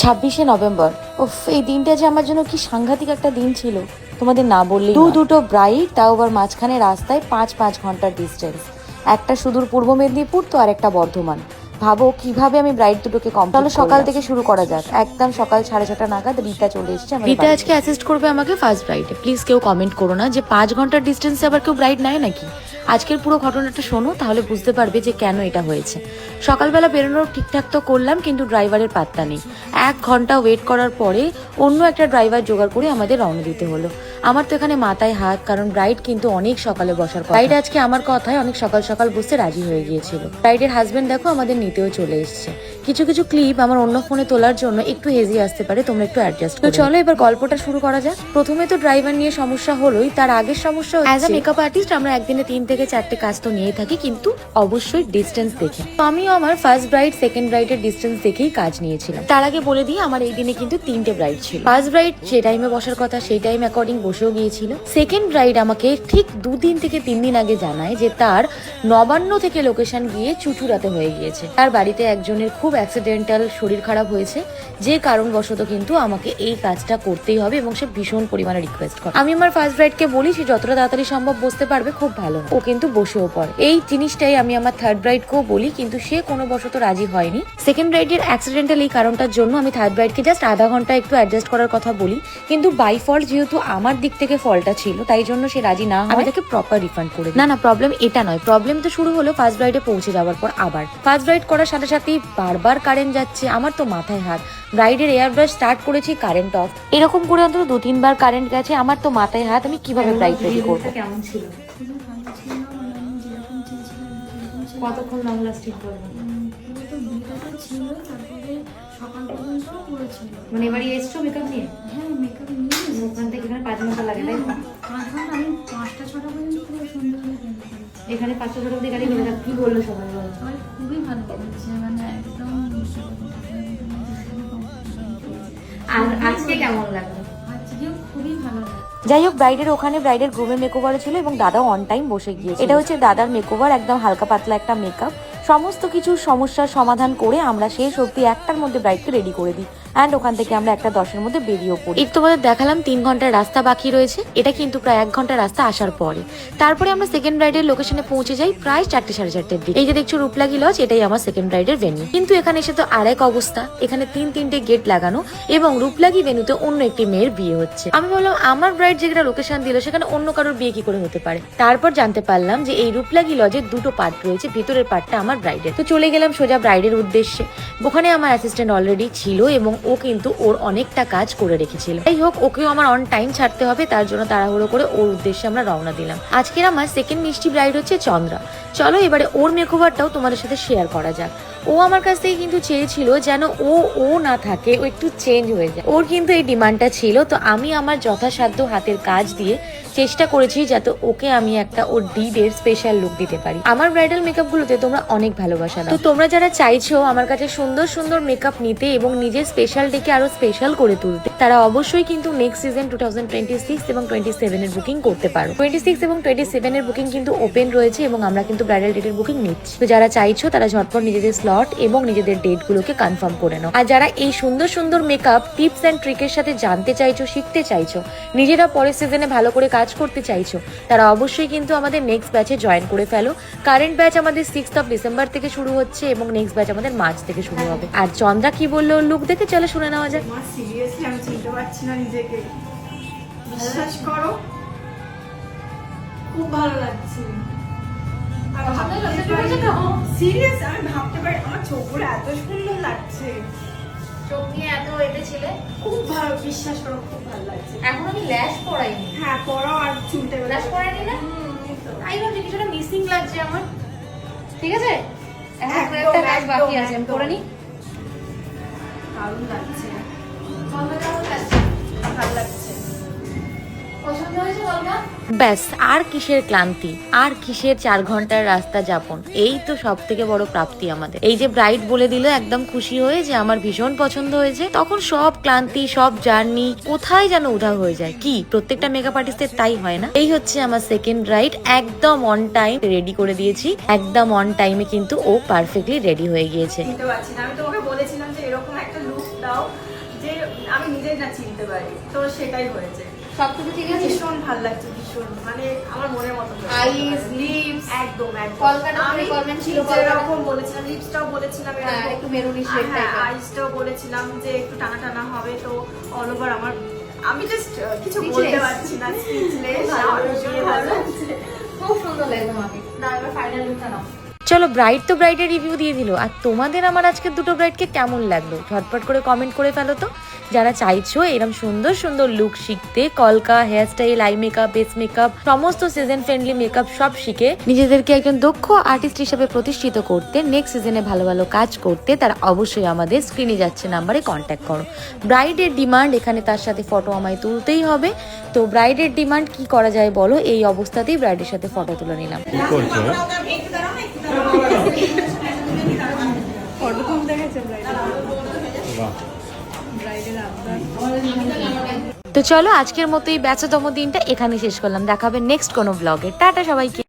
ছাব্বিশে নভেম্বর। ওফ এই দিনটা যে আমার জন্য কি সাংঘাতিক একটা দিন ছিল। তোমাদের না বললে দু দুটো ব্রাইড তাও আবার মাঝখানে রাস্তায় পাঁচ পাঁচ ঘণ্টার ডিস্টেন্স একটা সুদূর পূর্ব মেদিনীপুর তো আর একটা বর্ধমান। ভাবো কীভাবে আমি ব্রাইড দুটোকে কম তাহলে সকাল থেকে শুরু করা যাক। একদম সকাল সাড়ে ছটা নাগাদ রীতা চলে এসেছে রীতা আজকে অ্যাসিস্ট করবে আমাকে ফার্স্ট ব্রাইডে প্লিজ কেউ কমেন্ট করো না যে পাঁচ ঘণ্টার ডিস্টেন্সে আবার কেউ ব্রাইড নেয় নাকি? আজকের পুরো ঘটনাটা শোনো তাহলে বুঝতে পারবে যে কেন এটা হয়েছে। সকালবেলা বেরোনোর ঠিকঠাক তো করলাম কিন্তু ড্রাইভারের পাত্তা নেই। এক ঘণ্টা ওয়েট করার পরে অন্য একটা ড্রাইভার জোগাড় করে আমাদের রওনা দিতে হলো। আমার তো এখানে মাথায় হাত কারণ ব্রাইড কিন্তু অনেক সকালে বসার কথা। ব্রাইড আজকে আমার কথায় অনেক সকাল সকাল বসতে রাজি হয়ে গিয়েছিল। ব্রাইডের হাজবেন্ড দেখো আমাদের নিতেও চলে এসেছে। কিছু কিছু ক্লিপ আমার অন্য ফোনে তোলার জন্য একটু হেজি আসতে পারে তোমরা একটু অ্যাডজাস্ট তো চলো এবার গল্পটা শুরু করা যাক। প্রথমে তো ড্রাইভার নিয়ে সমস্যা হলোই তার আগের সমস্যা অ্যাজ আ মেকআপ আর্টিস্ট আমরা একদিনে তিন থেকে চারটে কাজ তো নিয়ে থাকি কিন্তু অবশ্যই ডিস্টেন্স দেখে। তো আমিও আমার ফার্স্ট ব্রাইড সেকেন্ড ব্রাইডের ডিস্টেন্স দেখেই কাজ নিয়েছিলাম। তার আগে বলে দিই আমার এই দিনে কিন্তু তিনটে ব্রাইড ছিল। ফার্স্ট ব্রাইড যে টাইমে বসার কথা সেই টাইম অ্যাকর্ডিং বসেও গিয়েছিল। সেকেন্ড ব্রাইড আমাকে ঠিক দুদিন থেকে তিন দিন আগে জানায় যে তার নবান্ন থেকে লোকেশন গিয়ে চুচুড়াতে হয়ে গিয়েছে। তার বাড়িতে একজনের খুব অ্যাক্সিডেন্টাল শরীর খারাপ হয়েছে যে কারণবশত কিন্তু আমাকে এই কাজটা করতেই হবে এবং সে ভীষণ পরিমাণে রিকোয়েস্ট করে। আমি আমার ফার্স্ট ব্রাইডকে বলি সে যতটা তাড়াতাড়ি সম্ভব বসতে পারবে খুব ভালো ও কিন্তু বসেও পড়ে। এই জিনিসটাই আমি আমার থার্ড ব্রাইডকেও বলি কিন্তু সে কোনো বশত রাজি হয়নি। সেকেন্ড ব্রাইডের অ্যাক্সিডেন্টাল এই কারণটার জন্য আমি থার্ড ব্রাইডকে জাস্ট আধা ঘণ্টা একটু অ্যাডজাস্ট করার কথা বলি কিন্তু বাই ফল্ট যেহেতু আমার দিক থেকে ফলটা ছিল তাই জন্য সে রাজি না হয়। আমি তাকে প্রপার রিফান্ড করে না না প্রবলেম এটা নয়। প্রবলেম তো শুরু হলো ফার্স্ট ব্রাইডে পৌঁছে যাওয়ার পর আবার। ফার্স্ট ব্রাইড করার সাথে সাথেই বারবার কারেন্ট যাচ্ছে। আমার তো মাথায় হাত। ব্রাইডের এয়ার ব্রাশ স্টার্ট করেছি কারেন্ট অফ এরকম করে অন্তত দু তিনবার কারেন্ট গেছে আমার তো মাথায় হাত। আমি কীভাবে ব্রাইড রেডি করব? কেমন ছিল। কতক্ষণ লং লাস্টিং করবে? উম, পুরো তো ভিডিওটা ছিল তারপরে সকাল পর্যন্ত করেছিল মানে এবারে এসছো মেকআপ নিয়ে? হ্যাঁ মেকআপ নিয়ে ওখান থেকে এখানে পাঁচ ঘণ্টা লাগে তাই তো? পাঁচ ঘণ্টা আমি পাঁচটা ছটা এখানে পাঁচশো টাকা দিয়ে গাড়ি কি বলল সবাই বলো? সবাই খুবই ভালো মানে একদম। আর আজকে কেমন লাগল? আজকেও খুবই ভালো যাই হোক ব্রাইডের ওখানে ব্রাইডের গ্রুমের মেকওভার ছিল এবং দাদাও অন টাইম বসে গিয়েছে এটা হচ্ছে দাদার মেকওভার একদম হালকা পাতলা একটা মেকআপ সমস্ত কিছু সমস্যার সমাধান করে আমরা শেষ অবধি একটার মধ্যে ব্রাইডকে রেডি করে দিই। অ্যান্ড ওখান থেকে আমরা একটা দশের মধ্যে বেরিয়েও পড়ি। একটু তোমাদের দেখালাম তিন ঘণ্টার রাস্তা বাকি রয়েছে। এটা কিন্তু প্রায় এক ঘণ্টা রাস্তা আসার পরে। তারপরে আমরা সেকেন্ড ব্রাইডের লোকেশনে পৌঁছে যাই প্রায় চারটে সাড়ে চারটের দিকে। এই যে দেখছ রূপলাগি লজ এটাই আমার সেকেন্ড ব্রাইডের ভেন্যু কিন্তু এখানে এসে তো আর এক অবস্থা। এখানে তিন তিনটে গেট লাগানো এবং রূপলাগি ভেন্যুতে অন্য একটি মেয়ের বিয়ে হচ্ছে। আমি বললাম আমার ব্রাইড যেটা লোকেশন দিল, সেখানে অন্য কারোর বিয়ে কি করে হতে পারে? তারপর জানতে পারলাম যে এই রূপলাগি লজের দুটো পার্ট রয়েছে, ভিতরের পার্টটা আমার ব্রাইডের তো চলে গেলাম সোজা ব্রাইডের উদ্দেশ্যে। ওখানে আমার অ্যাসিস্ট্যান্ট অলরেডি ছিল এবং ও কিন্তু ওর অনেকটা কাজ করে রেখেছিল। যাই হোক, ওকেও আমার অন টাইম ছাড়তে হবে, তার জন্য তাড়াহুড়ো করে ওর উদ্দেশ্যে আমরা রওনা দিলাম। আজকের আমার সেকেন্ড মিষ্টি ব্রাইড হচ্ছে চন্দ্রা। চলো এবারে ওর মেকওভারটাও তোমাদের সাথে শেয়ার করা যাক। ও আমার কাছ থেকে কিন্তু চেয়েছিল যেন ও ও না থাকে, ও একটু চেঞ্জ হয়ে যায়। ওর কিন্তু এই ডিমান্ডটা ছিল, তো আমি আমার যথাসাধ্য হাতের কাজ দিয়ে চেষ্টা করেছি যাতে ওকে আমি একটা ওর ডিডের স্পেশাল লুক দিতে পারি। আমার ব্রাইডাল মেকআপ গুলোতে তোমরা অনেক ভালোবাসা তো তোমরা যারা চাইছো আমার কাছে সুন্দর সুন্দর মেকআপ নিতে এবং নিজের স্পেশাল ডেকে আরও স্পেশাল করে তুলতে তারা অবশ্যই কিন্তু next season two thousand twenty six এবং টোয়েন্টি সেভেনের বুকিং করতে পারো। টোয়েন্টি সিক্স এবং টোয়েন্টি সেভেনের বুকিং কিন্তু ওপেন রয়েছে এবং আমরা কিন্তু ব্রাইডাল ডেটের বুকিং নিচ্ছি। তো যারা চাইছো, তারা ঝটপট নিজেদের স্লট এবং নিজেদের ডেট গুলোকে কনফার্ম করে নাও। আর যারা এই সুন্দর সুন্দর মেকআপ টিপস অ্যান্ড ট্রিকের সাথে জানতে চাইছো, শিখতে চাইছো, নিজেরা পরের সিজনে ভালো করে কাজ করতে চাইছো, তারা অবশ্যই কিন্তু আমাদের নেক্সট ব্যাচে জয়েন করে ফেলো। কারেন্ট ব্যাচ আমাদের সিক্সথ অফ ডিসেম্বর থেকে শুরু হচ্ছে এবং নেক্সট ব্যাচ আমাদের মার্চ থেকে শুরু হবে। আর চন্দ্রা কি বলল? লুক দেখে চলে, শুনে নেওয়া যায় চিনতে পারছি না নিজেকে। বিশ্বাস করো খুব ভালো লাগছে। সিরিয়াস আমি ভাবতে পারি আমার চোখগুলো এত সুন্দর লাগছে। চোখ নিয়ে এত এতে ছিলে? খুব ভালো বিশ্বাস করো খুব ভালো লাগছে। এখন আমি ল্যাশ পড়াইনি হ্যাঁ আর চুলটা ল্যাশ পড়াইনি না? তাই ভাবছি কিছুটা মিসিং লাগছে আমার। ঠিক আছে? এখন একটা কাজ বাকি আছে আমি করে নিই। দারুণ লাগছে। ব্যাস, আর কিসের ক্লান্তি? আর কিসের চার ঘণ্টার রাস্তা যাপন? এই তো সব থেকে বড় প্রাপ্তি আমাদের। এই যে ব্রাইট বলে দিল, একদম খুশি হয়ে যে আমার ভীষণ পছন্দ হয়েছে, তখন সব ক্লান্তি, সব জার্নি কোথায় যেন উধাও হয়ে যায়? কি? প্রত্যেকটা মেকআপ আর্টিস্টের তাই হয় না? এই হচ্ছে আমার সেকেন্ড রাইড একদম অন টাইম রেডি করে দিয়েছি। একদম অন টাইমে কিন্তু ও পারফেক্টলি রেডি হয়ে গিয়েছে। আমি তোমাকে বলেছিলাম যে এরকম একটা লুক দাও। যে আমি নিজেই না চিনতে পারি। তো সেটাই হয়েছে। সব কিছু ঠিক আছে? ভীষণ ভালো লাগছে ভীষণ। মানে আমার মনের মতো আইস লিপস একদম একদম। কলকাতা ছিল, যেরকম বলেছিলাম লিপসটাও বলেছিলাম একটু মেরুনি shade হ্যাঁ। আইসটাও বলেছিলাম যে একটু টানা টানা হবে তো অল ওভার আমার আমি জাস্ট কিছু বলতে পারছি না স্পিচলেস। খুব সুন্দর লাগছে আমাকে না এবার ফাইনাল লুকটা নাও। চলো ব্রাইড তো ব্রাইডের রিভিউ দিয়ে দিল। আর তোমাদের আমার আজকের দুটো ব্রাইডকে কেমন লাগল? ঝটপট করে কমেন্ট করে ফেলো তো। যারা চাইছো এরকম সুন্দর সুন্দর লুক শিখতে, কলকা hairstyle eye makeup base makeup সমস্ত সিজন ফ্রেন্ডলি মেকআপ সব শিখে নিজেদেরকে একজন দক্ষ আর্টিস্ট হিসেবে প্রতিষ্ঠিত করতে নেক্সট সিজনে ভালো ভালো কাজ করতে তারা অবশ্যই আমাদের স্ক্রিনে যাচ্ছে নাম্বারে কন্ট্যাক্ট করো। ব্রাইডের ডিমান্ড এখানে তার সাথে ফটো আমায় তুলতেই হবে। তো ব্রাইডের ডিমান্ড কি করা যায় বলো? এই অবস্থাতেই ব্রাইডের সাথে ফটো তুলে নিলাম। কি করছ? তো চলো আজকের মতো এই ব্যস্ততম দিনটা এখানে শেষ করলাম। দেখাবে নেক্সট কোনো ব্লগে টাটা সবাইকে।